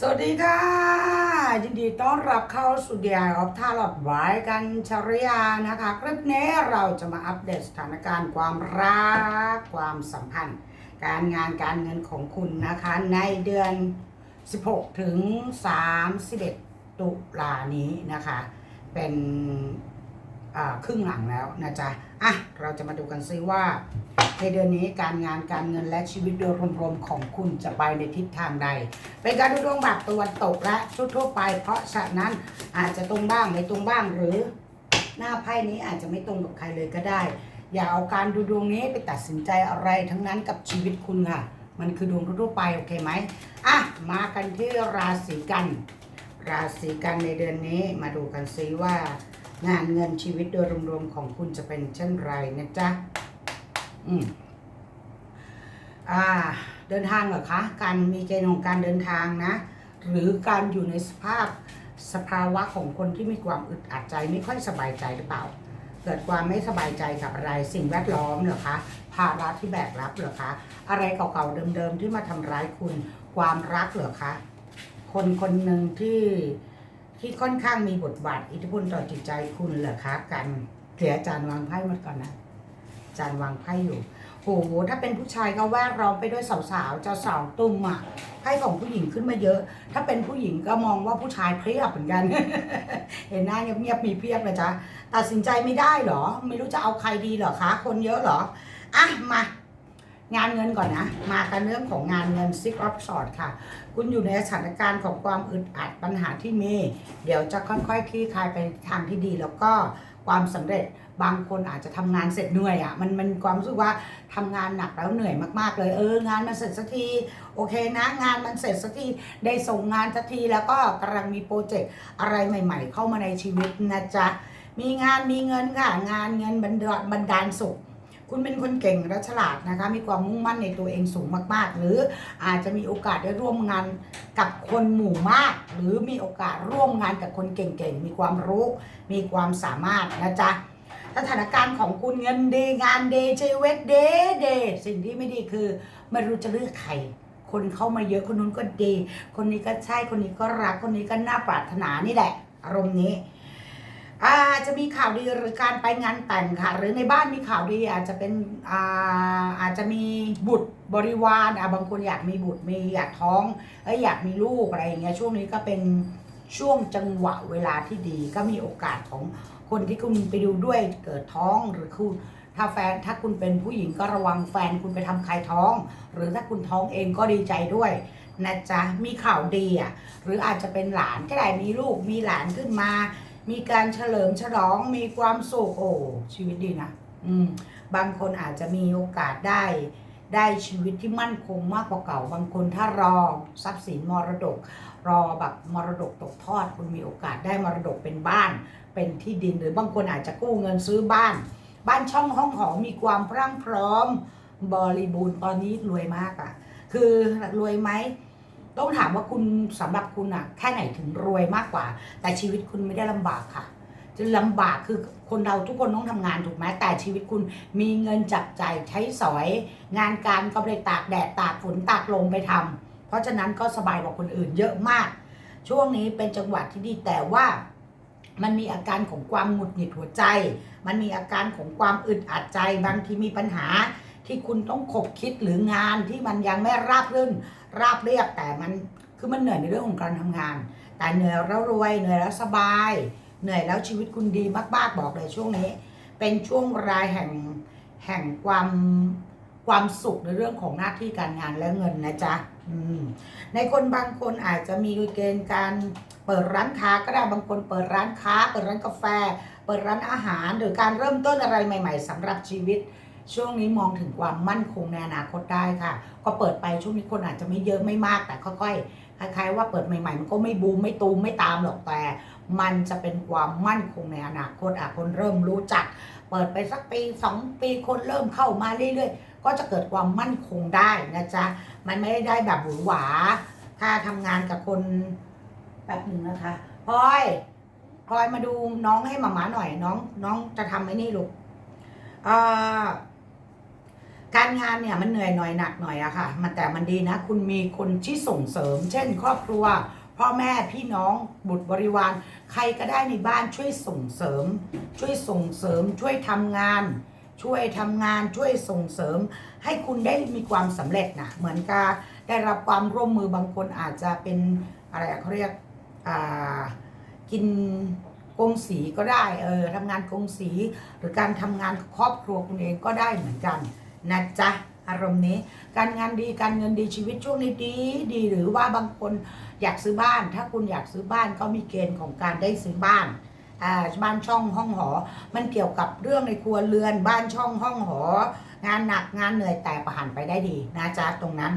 สวัสดีค่ะยินดีต้อนรับเข้าสู่เดียร์ออฟท่าหลอดไว้กันชริยานะคะ คลิปนี้เราจะมาอัปเดตสถานการณ์ความรักความสัมพันธ์ การงานการเงินของคุณนะคะ ในเดือน 16 ถึง 31 ตุลานี้นะคะ เป็นอ่าครึ่งหลังแล้วนะจ๊ะ อะเราจะมาดูกันซิว่า ในเดือนนี้การงานการเงินและชีวิตโดยรวมๆของคุณจะไปในทิศทางใด เป็นการดูดวงแบบตะวันตกและทั่วๆไป เพราะฉะนั้นอาจจะตรงบ้างไม่ตรงบ้างหรือ หน้าไพ่นี้อาจจะไม่ตรงกับใครเลยก็ได้ อย่าเอาการดูดวงนี้ไปตัดสินใจอะไรทั้งนั้นกับชีวิตคุณค่ะ มันคือดวงทั่วๆไปโอเคไหมอะมากันที่ราศีกัน ราศีกันในเดือนนี้มาดูกันซิว่า งานเงินชีวิตโดยรวมๆของคุณจะเป็นเช่นไรนะจ๊ะ อืมอ่า เดินทางเหรอคะ การมีเกณฑ์ของการเดินทางนะ หรือการอยู่ในสภาพสภาวะของคนที่มีความอึดอัดใจไม่ค่อยสบายใจหรือเปล่า เกิดความไม่สบายใจกับอะไรสิ่งแวดล้อมเหรอคะภาระที่แบกรับเหรอคะอะไรเก่าๆเดิมๆที่มาทำร้ายคุณ ความรักเหรอคะคนคนหนึ่งที่ ที่ค่อนข้างมีบทบาทอิทธิพลต่อจิตใจคุณเหรอคะกันเสียอาจารย์วางไพ่มดก่อนนะอาจารย์วางไพ่อยู่โหถ้าเป็นผู้ชายก็แวดล้อมไปด้วยสาวๆเจ้าสาวตุ่มอะไพ่ของผู้หญิงขึ้นมาเยอะ ถ้าเป็นผู้หญิงก็มองว่าผู้ชายเพียบเหมือนกัน เห็นหน้าเงียบๆมีเพียบนะจ๊ะตัดสินใจไม่ได้หรอ ไม่รู้จะเอาใครดีเหรอคะ คนเยอะเหรอ อะมา งานเงินก่อนนะ มากันเรื่องของงานเงิน Six of Swords ค่ะ คุณอยู่ในสถานการณ์ของความอึดอัดปัญหาที่มีเดี๋ยวจะค่อยๆคลี่คลายไปทางที่ดี แล้วก็ความสำเร็จบางคนอาจจะทำงานเสร็จเหนื่อยอะ่ะมันมันความรู้สึกว่าทำงานหนักแล้วเหนื่อยมากๆเลยเอองานมันเสร็จสักทีโอเคนะงานมันเสร็จสักทีได้ส่งงานสักทีแล้วก็กำลังมีโปรเจกต์อะไรใหม่ ๆ เข้ามาในชีวิตนะจ๊ะมีงานมีเงินค่ะงานเงินบันดาลบันดาลสุข คุณเป็นคนเก่งและฉลาดนะคะ มีความมุ่งมั่นในตัวเองสูงมาก ๆ หรืออาจจะมีโอกาสได้ร่วมงานกับคนหมู่มาก หรือมีโอกาสร่วมงานกับคนเก่งๆ มีความรู้ มีความสามารถนะจ๊ะสถานการณ์ของคุณเงินเดงานเดีชีวิตดีดีสิ่งที่ไม่ดีคือไม่รู้จะเลือกใครคนเข้ามาเยอะคนนู้นก็ดี คนนี้ก็ใช่คนนี้ก็รักคนนี้ก็น่าปรารถนานี่แหละ อารมณ์นี้ อาจจะมีข่าวดีหรือการไปงานแต่งค่ะ หรือในบ้านมีข่าวดีอาจจะเป็นอาอาจจะมีบุตรบริวารอะบางคนอยากมีบุตรมีอยากท้องเอ้ยอยากมีลูกอะไรอย่างเงี้ยช่วงนี้ก็เป็นช่วงจังหวะเวลาที่ดีก็มีโอกาสของคนที่คุณไปดูด้วยเกิดท้องหรือคุณถ้าแฟนถ้าคุณเป็นผู้หญิงก็ระวังแฟนคุณไปทำใครท้อง หรือถ้าคุณท้องเองก็ดีใจด้วยนะจ๊ะมีข่าวดีอะหรืออาจจะเป็นหลานก็ได้มีลูกมีหลานขึ้นมา มีการเฉลิมฉลองมีความสุขโอ้ชีวิตดีนะอืมบางคนอาจจะมีโอกาสได้ ได้ชีวิตที่มั่นคงมากกว่าเก่า บางคนถ้ารอทรัพย์สินมรดก รอแบบมรดกตกทอด คุณมีโอกาสได้มรดกเป็นบ้าน เป็นที่ดินหรือบางคนอาจจะกู้เงินซื้อบ้าน บ้านช่องห้องหอมีความพรั่งพร้อมบริบูรณ์ตอนนี้รวยมากอะ่ะ คือรวยไหม ต้องถามว่าคุณสำหรับคุณอะแค่ไหนถึงรวยมากกว่า แต่ชีวิตคุณไม่ได้ลำบากค่ะจะลำบากคือคนเราทุกคนต้องทำงานถูกไหมแต่ชีวิตคุณมีเงินจับจ่ายใช้สอย งานการก็ไปตากแดดตากฝนตากลมไปทำเพราะฉะนั้นก็สบายกว่าคนอื่นเยอะมาก ช่วงนี้เป็นจังหวะที่ดีแต่ว่ามันมีอาการของความหงุดหงิดหัวใจ มันมีอาการของความอึดอัดใจ บางทีมีปัญหา ที่คุณต้องขบคิดหรืองานที่มันยังไม่ราบรื่น ราบเรียบแต่มันคือมันเหนื่อยในเรื่องของการทำงาน แต่เหนื่อยแล้วรวยเหนื่อยแล้วสบาย เหนื่อยแล้วชีวิตคุณดีมากๆบอกเลยช่วงนี้ เป็นช่วงรายแห่งแห่งความความสุขในเรื่องของหน้าที่การงานและเงินนะจ๊ะในคนบางคนอาจจะมีเกณฑ์การเปิดร้านค้าก็ได้บางคนเปิดร้านค้า เปิดร้านกาแฟ เปิดร้านอาหาร หรือการเริ่มต้นอะไรใหม่ ๆสำหรับชีวิต ช่วงนี้มองถึงความมั่นคงในอนาคตได้ค่ะ ก็เปิดไปช่วงนี้คนอาจจะไม่เยอะไม่มากแต่ค่อยๆคล้ายๆว่าเปิดใหม่ๆ มันก็ไม่บูมไม่ตูมไม่ตามหรอกแต่ มันจะเป็นความมั่นคงในอนาคตอะคนเริ่มรู้จัก เปิดไปสักปีสองปีคนเริ่มเข้ามาเรื่อยๆ ก็จะเกิดความมั่นคงได้นะจ๊ะมันไม่ได้แบบหวือหวา ถ้าทำงานกับคนแป๊บหนึ่งนะคะพลอยพลอยมาดูน้องให้หมาหมาหน่อยน้อง น้องจะทำไอ้นี่ลูกอ่า การงานเนี่ยมันเหนื่อยหน่อยหนักหน่อยอะค่ะ มันแต่มันดีนะ คุณมีคนที่ส่งเสริม เช่น ครอบครัวพ่อแม่พี่น้องบุตรบริวาร ใครก็ได้ในบ้านช่วยส่งเสริม ช่วยส่งเสริม ช่วยทำงาน ช่วยทำงานช่วยส่งเสริม ให้คุณได้มีความสำเร็จนะเหมือนกับได้รับความร่วมมือบางคนอาจจะเป็นอะไรเขาเรียกกินกงสีก็ได้เออทำงานกงสี หรือการทำงานครอบครัวคุณเองก็ได้เหมือนกัน นะจ๊ะอารมณ์นี้การงานดีการเงินดีชีวิตช่วงนี้ดีดีหรือว่าบางคนอยากซื้อบ้าน ถ้าคุณอยากซื้อบ้านก็มีเกณฑ์ของการได้ซื้อบ้านบ้านช่องห้องหอ มันเกี่ยวกับเรื่องในครัวเรือนบ้านช่องห้องหอ งานหนักงานเหนื่อยแต่ผ่านไปได้ดีนะจ๊ะตรงนั้น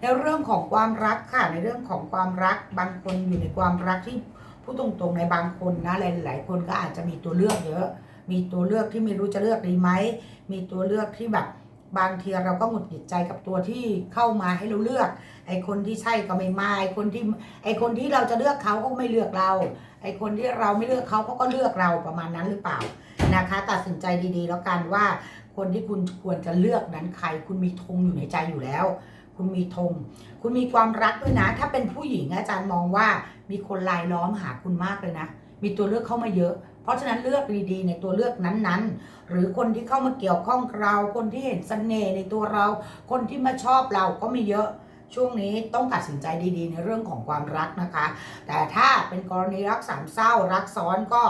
ในเรื่องของความรักค่ะในเรื่องของความรักบางคนอยู่ในความรักที่พูดตรงๆในบางคนนะหลายๆคนก็อาจจะมีตัวเลือกเยอะ มีตัวเลือกที่ไม่รู้จะเลือกดีไหมมีตัวเลือกที่แบบ บางทีเราก็หงุดหงิดใจกับตัวที่เข้ามาให้เราเลือก ไอ้คนที่ใช่ก็ไม่มาไอ้คนที่ไอ้คนที่เราจะเลือกเขาก็ไม่เลือกเรา ไอ้คนที่เราไม่เลือกเขาเขาก็เลือกเราประมาณนั้นหรือเปล่านะคะ ตัดสินใจดีๆ แล้วกันว่าคนที่คุณควรจะเลือกนั้นใคร คุณมีธงอยู่ในใจอยู่แล้ว คุณมีธง คุณมีความรักด้วยนะ ถ้าเป็นผู้หญิงอาจารย์มองว่ามีคนลายล้อมหาคุณมากเลยนะ มีตัวเลือกเข้ามาเยอะ เพราะฉะนั้นเลือกดีๆในตัวเลือกนั้นๆ หรือคนที่เข้ามาเกี่ยวข้องเราคนที่เห็นเสน่ห์ในตัวเรา คนที่มาชอบเราก็มีเยอะช่วงนี้ต้องตัดสินใจดีๆ ในเรื่องของความรักนะคะ แต่ถ้าเป็นกรณีรักสามเศร้า รักซ้อนก็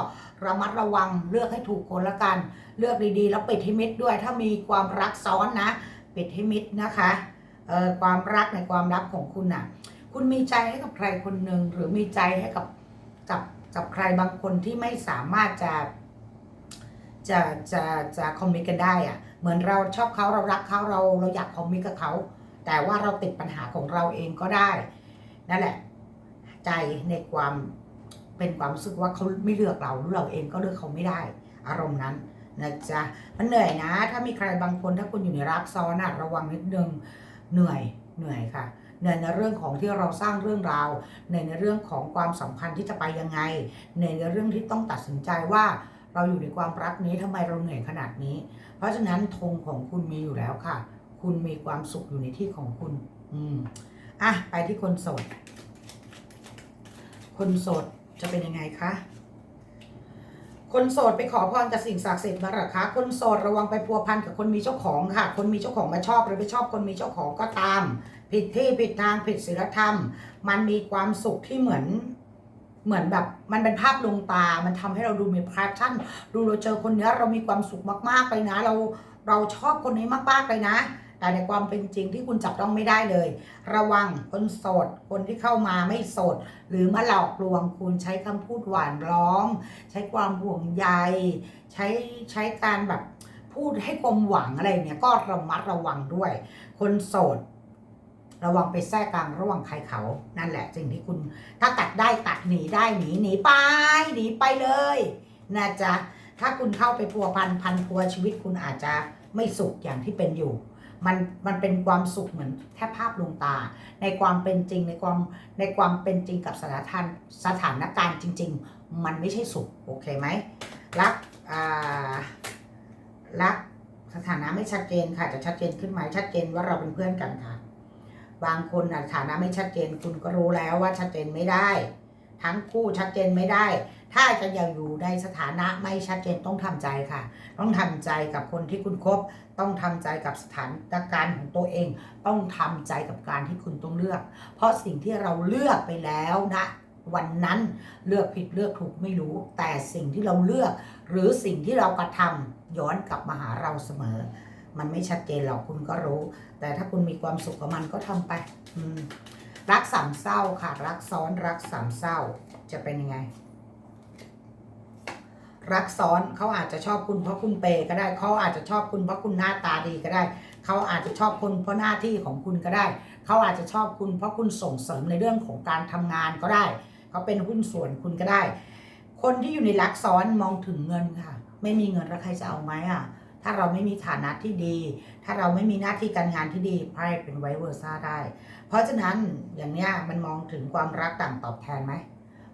ระมัดระวังเลือกให้ถูกคนละกัน เลือกดีๆ แล้วปิดให้มิดด้วย ถ้ามีความรักซ้อนนะปิดให้มิดนะคะเอ่อความรักในความรักของคุณน่ะ คุณมีใจให้กับใครคนหนึ่งหรือมีใจให้กับกับ กับใครบางคนที่ไม่สามารถจะจะจะจะคอมมิตกันได้อะเหมือนเราชอบเขาเรารักเขาเราเราอยากคอมมิตกับเขาแต่ว่าเราติดปัญหาของเราเองก็ได้นั่นแหละ ใจในความเป็นความรู้สึกว่าเขาไม่เลือกเราหรือเราเองก็เลือกเขาไม่ได้ อารมณ์นั้นนะจ๊ะมันเหนื่อยนะ ถ้ามีใครบางคนถ้าคุณอยู่ในรักซ้อนอะระวังนิดนึงเหนื่อยเหนื่อยค่ะ เหนื่อยในเรื่องของที่เราสร้างเรื่องราวเหนื่อยในเรื่องของความสัมพันธ์ที่จะไปยังไงเหนื่อยในเรื่องที่ต้องตัดสินใจว่าเราอยู่ในความรักนี้ทำไมเราเหนื่อยขนาดนี้ เพราะฉะนั้นธงของคุณมีอยู่แล้วค่ะ คุณมีความสุขอยู่ในที่ของคุณ อืมอะไปที่คนโสด คนโสดจะเป็นยังไงคะ คนโสดไปขอพรกับสิ่งศักดิ์สิทธิ์มาหรอคะ คนโสดระวังไปพัวพันกับคนมีเจ้าของค่ะ คนมีเจ้าของมาชอบหรือไปชอบคนมีเจ้าของก็ตาม ผิดที่ผิดทางผิดศีลธรรม มันมีความสุขที่เหมือนเหมือนแบบมันเป็นภาพลวงตา มันทำให้เราดูมีแพชชั่น ดูเราเจอคนเนี้ยเรามีความสุขมากๆเลยนะ เราเราชอบคนนี้มากๆเลยนะ แต่ในความเป็นจริงที่คุณจับต้องไม่ได้เลย ระวังคนโสด คนที่เข้ามาไม่โสด หรือมาหลอกลวงคุณใช้คำพูดหวานล้อม ใช้ความห่วงใย ใช้ใช้การแบบพูดให้ความหวังอะไรเนี่ยก็ระมัดระวังด้วย คนโสด ระวังไปแทรกกลางระหว่างใครเขา นั่นแหละสิ่งที่คุณถ้าตัดได้ตัดหนีได้หนีหนีไปหนีไปเลยนะจ๊ะถ้าคุณเข้าไปพัวพันพันพัวชีวิตคุณอาจจะไม่สุขอย่างที่เป็นอยู่มันมันเป็นความสุขเหมือนแค่ภาพลวงตา ในความเป็นจริงในความในความเป็นจริงกับสถานาสถานการณ์จริง ๆ มันไม่ใช่สุขโอเคไหมรักอ่ารักสถานะไม่ชัดเจนค่ะจะชัดเจนขึ้นไหมชัดเจนว่าเราเป็นเพื่อนกันค่ะ บางคนน่ะฐานะไม่ชัดเจนคุณก็รู้แล้วว่าชัดเจนไม่ได้ ทั้งคู่ชัดเจนไม่ได้ ถ้าจะยังอยู่ในสถานะไม่ชัดเจนต้องทำใจค่ะ ต้องทำใจกับคนที่คุณคบ ต้องทำใจกับสถานการณ์ของตัวเอง ต้องทำใจกับการที่คุณต้องเลือก เพราะสิ่งที่เราเลือกไปแล้วนะวันนั้นเลือกผิดเลือกถูกไม่รู้ แต่สิ่งที่เราเลือก หรือสิ่งที่เรากระทำย้อนกลับมาหาเราเสมอ มันไม่ชัดเจนหรอกคุณก็รู้ แต่ถ้าคุณมีความสุขกับมันก็ทำไปรักสามเศร้าค่ะ รักซ้อนรักสามเศร้า จะเป็นยังไง รักซ้อนเขาอาจจะชอบคุณเพราะคุณเปย์ก็ได้เขาอาจจะชอบคุณเพราะคุณหน้าตาดีก็ได้เขาอาจจะชอบคุณเพราะหน้าที่ของคุณก็ได้ เขาอาจจะชอบคุณเพราะคุณส่งเสริมในเรื่องของการทำงานก็ได้ เขาเป็นหุ้นส่วนคุณก็ได้ คนที่อยู่ในรักซ้อนมองถึงเงินค่ะ ไม่มีเงินแล้วใครจะเอาไหมอะ ถ้าเราไม่มีฐานะที่ดี ถ้าเราไม่มีหน้าที่การงานที่ดีไพ่เป็นไวเวอร์ซ่าได้ เพราะฉะนั้นอย่างเนี้ยมันมองถึงความรักต่างตอบแทนไหม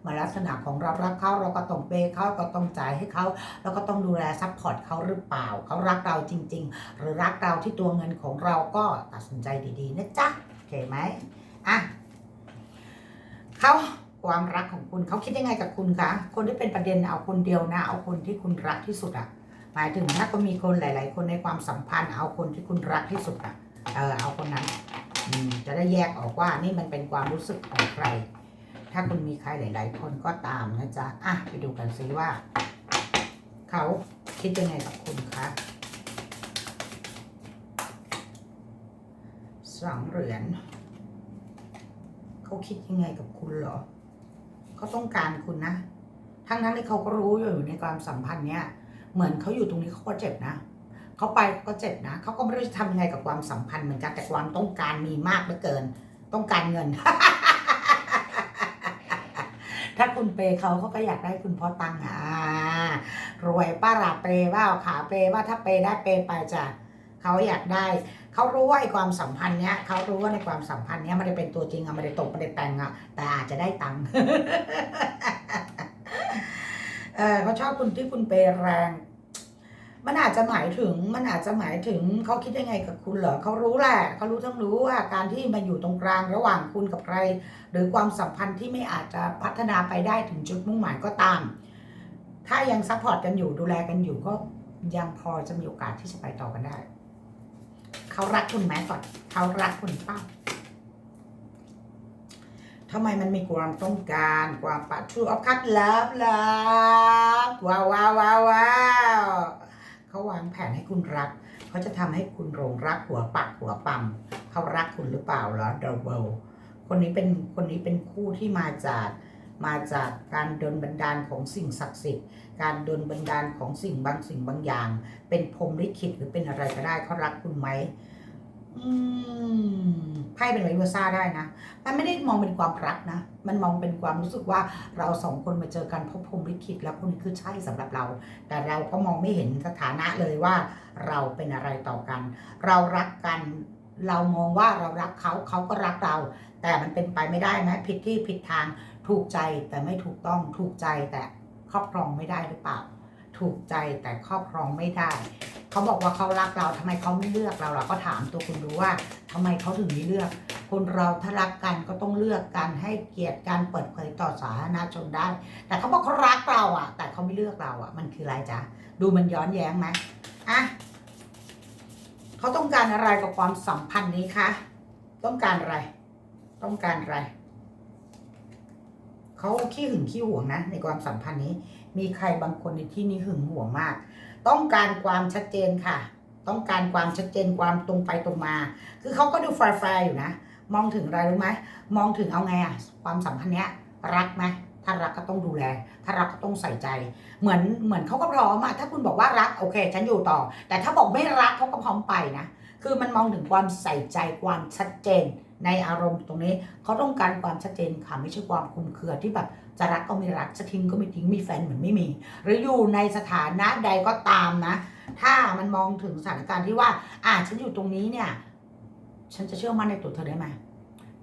มาลักษณะของเรารักเขาเราก็ต้องเปย์เขาก็ต้องจ่ายให้เขาแล้วก็ต้องดูแลซัพพอร์ตเขาหรือเปล่า เขารักเราจริง ๆ หรือรักเราที่ตัวเงินของเราก็ตัดสินใจดีๆนะจ๊ะโอเคไหมอะเขาความรักของคุณเขาคิดยังไงกับคุณคะคนที่เป็นประเด็นเอาคนเดียวนะ เอาคนที่คุณรักที่สุดอะ มายถึงถ้าก็มีคนหลาย ๆ คนในความสัมพันธ์เอาคนที่คุณรักที่สุดอะเออเอาคนนั้นจะได้แยกออกว่านี่มันเป็นความรู้สึกของใคร ถ้าคุณมีใครหลาย ๆ คนก็ตามนะจ๊ะอะไปดูกันซิว่า เขาคิดยังไงกับคุณคะสองเหรียญเขาคิดยังไงกับคุณเหรอเขาต้องการคุณนะ ทั้งนั้นที่เขาก็รู้อยู่ในความสัมพันธ์เนี้ย เหมือนเขาอยู่ตรงนี้เขาก็เจ็บนะเขาไปก็เจ็บนะเขาก็ไม่รู้จะทำยังไงกับความสัมพันธ์เหมือนกันแต่ความต้องการมีมากเหลือเกิน ต้องการเงิน ถ้าคุณเปย์เขาเขาก็อยากได้คุณพ่อตังค์อ่ารวยป้าราเปย์ว่าขาเปย์ว่าถ้าเปย์ได้เปย์ไปจ้ะเขาอยากได้ เขารู้ว่าไอ้ความสัมพันธ์เนี้ยเขารู้ว่าในความสัมพันธ์เนี้ยไม่ได้เป็นตัวจริงอะไม่ได้ตกไม่ได้แต่งอะแต่อาจจะได้ตังค์ เออเขาชอบคุณที่คุณเปแรง มันอาจจะหมายถึงมันอาจจะหมายถึงเขาคิดยังไงกับคุณเหรอเขารู้แหละเขารู้ทั้งรู้ว่าการที่มาอยู่ตรงกลางระหว่างคุณกับใคร หรือความสัมพันธ์ที่ไม่อาจจะพัฒนาไปได้ถึงจุดมุ่งหมายก็ตาม ถ้ายังซัพพอร์ตกันอยู่ดูแลกันอยู่ก็ยังพอจะมีโอกาสที่จะไปต่อกันได้ เขารักคุณไหมก่อน เขารักคุณเป้า ทำไมมันมีความต้องการความปะชูออฟคัตเลิฟเลิฟว้าวว้าวว้าวว้าวเขาวางแผนให้คุณรัก เขาจะทำให้คุณหลงรักหัวปักหัวปั๊มเขารักคุณหรือเปล่าเหรอเดอะเวลคนนี้เป็นคนนี้เป็นคู่ที่มาจากมาจากการดลบันดาลของสิ่งศักดิ์สิทธิ์ การดลบันดาลของสิ่งบางสิ่งบางอย่าง เป็นพรมลิขิตหรือเป็นอะไรก็ได้เขารักคุณไหม ไพ่เป็นไวเวอร์ซ่าได้นะ มันไม่ได้มองเป็นความรักนะ มันมองเป็นความรู้สึกว่าเราสองคนมาเจอกันเพราะพรมลิขิตแล้วคนนี้คือใช่สำหรับเรา แต่เราก็มองไม่เห็นสถานะเลยว่า เราเป็นอะไรต่อกัน เรารักกัน เรามองว่าเรารักเขาเขาก็รักเรา แต่มันเป็นไปไม่ได้ไหมผิดที่ผิดทาง ถูกใจแต่ไม่ถูกต้อง ถูกใจแต่ครอบครองไม่ได้หรือเปล่า ถูกใจแต่ครอบครองไม่ได้ เขาบอกว่าเขารักเราทำไมเขาไม่เลือกเราเราก็ถามตัวคุณดูว่าทำไมเขาถึงไม่เลือก คนเราถ้ารักกันก็ต้องเลือกกันให้เกียรติการเปิดเผยต่อสาธารณชนได้ แต่เขาบอกเขารักเราอะ แต่เขาไม่เลือกเราอะ มันคืออะไรจ๊ะดูมันย้อนแย้งไหมอะเขาต้องการอะไรกับความสัมพันธ์นี้คะต้องการอะไร ต้องการอะไรเขาขี้หึงขี้หวงนะ ในความสัมพันธ์นี้ มีใครบางคนในที่นี้หึงหวงมาก ต้องการความชัดเจนค่ะ ต้องการความชัดเจนความตรงไปตรงมา คือเขาก็ดูแฟร์ๆอยู่นะ มองถึงอะไรรู้ไหมมองถึงเอาไงอะความสัมพันธ์เนี้ยรักไหมถ้ารักก็ต้องดูแล ถ้ารักก็ต้องใส่ใจ เหมือนเหมือนเขาก็พร้อมอะถ้าคุณบอกว่ารักโอเค ฉันอยู่ต่อ แต่ถ้าบอกไม่รักเขาก็พร้อมไปนะ คือมันมองถึงความใส่ใจความชัดเจนในอารมณ์ตรงนี้เขาต้องการความชัดเจนค่ะไม่ใช่ความคลุมเครือที่แบบ จะรักก็ไม่รักจะทิ้งก็ไม่ทิ้งมีแฟนเหมือนไม่มี หรืออยู่ในสถานะใดก็ตามนะ ถ้ามันมองถึงสถานการณ์ที่ว่าอ่าฉันอยู่ตรงนี้เนี่ย ฉันจะเชื่อมั่นในตัวเธอได้ไหม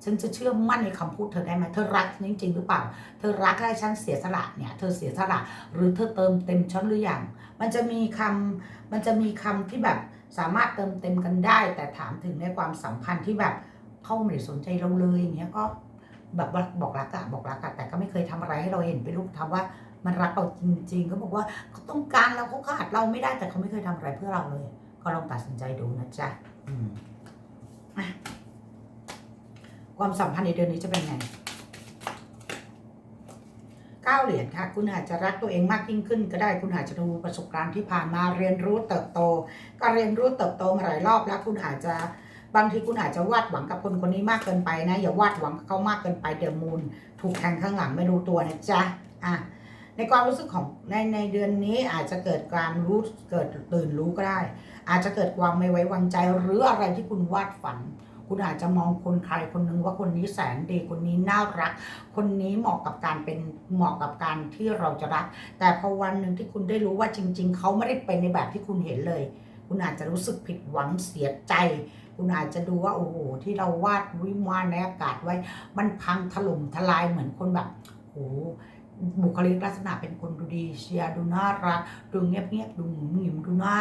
ฉันจะเชื่อมั่นในคำพูดเธอได้ไหมเธอรักฉันจริงๆหรือเปล่า เธอรักให้ฉันเสียสละเนี่ย เธอเสียสละหรือเธอเติมเต็มฉันหรืออยัง มันจะมีคำมันจะมีคำที่แบบสามารถเติมเต็มกันได้ แต่ถามถึงในความสัมพันธ์ที่แบบเขาไม่สนใจเราเลยอย่างเงี้ยก็ แบบว่าบอกรักอะบอกรักอะแต่ก็ไม่เคยทำอะไรให้เราเห็นเป็นรูปธรรมว่ามันรักเราจริงๆเขาบอกว่าเขาต้องการเราเขาขาดเราไม่ได้แต่เขาไม่เคยทำอะไรเพื่อเราเลย ก็ลองตัดสินใจดูนะจ๊ะอืมอะความสัมพันธ์ในเดือนนี้จะเป็นไงเก้าเหรียญค่ะ คุณอาจจะรักตัวเองมากยิ่งขึ้นก็ได้ คุณอาจจะดูประสบการณ์ที่ผ่านมาเรียนรู้เติบโต ก็เรียนรู้เติบโตมาหลายรอบแล้ว คุณอาจจะ บางทีคุณอาจจะวาดหวังกับคนคนนี้มากเกินไปนะ อย่าวาดหวังกับเขามากเกินไปเดี๋ยวมูลถูกแทงข้างหลังไม่รู้ตัวนะจ๊ะอะในความรู้สึกของในในเดือนนี้อาจจะเกิดการรู้เกิดตื่นรู้ก็ได้ อาจจะเกิดความไม่ไว้วางใจหรืออะไรที่คุณวาดฝัน คุณอาจจะมองคนใครคนหนึ่งว่าคนนี้แสนดีคนนี้น่ารัก คนนี้เหมาะกับการเป็นเหมาะกับการที่เราจะรัก แต่พอวันหนึ่งที่คุณได้รู้ว่าจริง ๆ เขาไม่ได้เป็นในแบบที่คุณเห็นเลย คุณอาจจะรู้สึกผิดหวังเสียใจ คุณอาจจะดูว่าโอ้โหที่เราวาดวิมานในอากาศไว้ มันพังถล่มทลายเหมือนคนแบบโอ้บุคลิกลักษณะเป็นคนดูดีเชียดูน่ารักดูเงียบๆดูหนุ่มหนิมดูน่า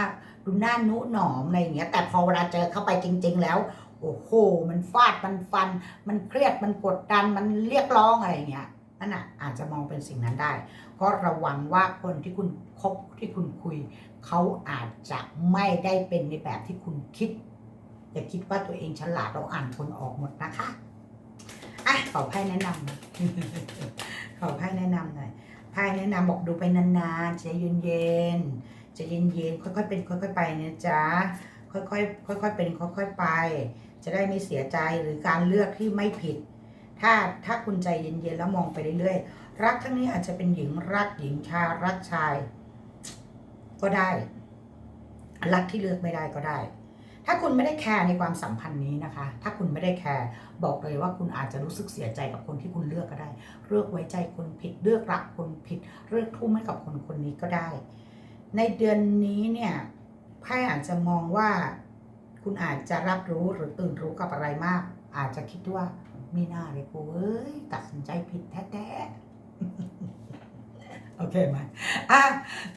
ดูน่านุหนอมอะไรอย่างเงี้ย แต่พอเวลาเจอเข้าไปจริง ๆ แล้ว โอ้โห มันฟาดมันฟัน มันเครียดมันกดดันมันเรียกร้องอะไรอย่างเงี้ยนั่นน่ะอาจจะมองเป็นสิ่งนั้นได้ ก็ระวังว่าคนที่คุณคบที่คุณคุย เขาอาจจะไม่ได้เป็นในแบบที่คุณคิด อย่าคิดว่าตัวเองฉลาดเราอ่านคนออกหมดนะคะอะขอไพ่แนะนำขอไพ่แนะนำหน่อยไพ่แนะนำบอกดูไปนานๆใจเย็นๆใจเย็นๆค่อยๆเป็นค่อยๆไปนะจ๊ะค่อยๆค่อยๆเป็นค่อยๆไป จะได้ไม่เสียใจหรือการเลือกที่ไม่ผิด ถ้าถ้าคุณใจเย็นๆแล้วมองไปเรื่อยๆรักทั้งนี้อาจจะเป็นหญิงรักหญิงชายรักชาย ก็ได้ รักที่เลือกไม่ได้ก็ได้ ถ้าคุณไม่ได้แคร์ในความสัมพันธ์นี้นะคะ ถ้าคุณไม่ได้แคร์บอกเลยว่าคุณอาจจะรู้สึกเสียใจกับคนที่คุณเลือกก็ได้ เลือกไว้ใจคนผิด เลือกรักคนผิด เลือกทุ่มให้กับคนคนนี้ก็ได้ ในเดือนนี้เนี่ยไพ่อาจจะมองว่าคุณอาจจะรับรู้หรือตื่นรู้กับอะไรมาก อาจจะคิดว่าไม่น่าเลยกูเอ้ยตัดสินใจผิดแท้ๆโอเคไหมอะ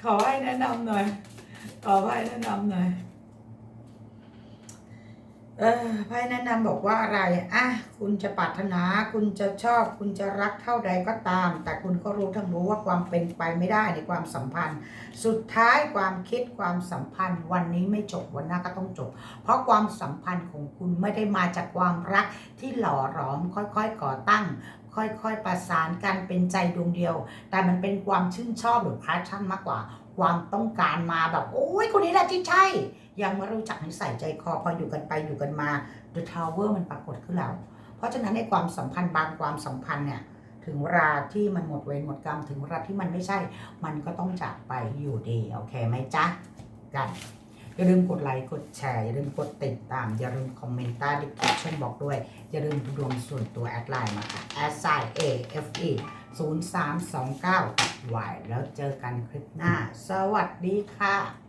ขอให้แนะนำหน่อยขอให้แนะนำหน่อย เออไพ่แนะนำบอกว่าอะไรอะคุณจะปรารถนา คุณจะชอบ คุณจะรักเท่าใดก็ตาม แต่คุณก็รู้ทั้งรู้ว่าความเป็นไปไม่ได้ในความสัมพันธ์ สุดท้ายความคิดความสัมพันธ์ วันนี้ไม่จบวันหน้าก็ต้องจบ เพราะความสัมพันธ์ของคุณไม่ได้มาจากความรักที่หล่อหลอมค่อยๆก่อตั้งค่อยๆ ประสานกันเป็นใจดวงเดียว แต่มันเป็นความชื่นชอบหรือ passion มากกว่า ความต้องการมาแบบ โอ้ยคนนี้แหละที่ใช่ ยังไม่รู้จักนิสัยใจคอพออยู่กันไปอยู่กันมา The Tower มันปรากฏขึ้นแล้ว เพราะฉะนั้นในความสัมพันธ์บางความสัมพันธ์เนี่ยถึงเวลาที่มันหมดเวรหมดกรรมถึงเวลาที่มันไม่ใช่ มันก็ต้องจากไปอยู่ดีโอเคไหมจ๊ะกันอย่าลืมกดไลค์กดแชร์อย่าลืมกดติดตาม อย่าลืมคอมเมนต์ใต้ดิสคริปชั่นบอกด้วย อย่าลืมดูดวงส่วนตัวแอดไลน์มาค่ะ a s i a f e 0329 y แล้วเจอกันคลิปหน้า สวัสดีค่ะ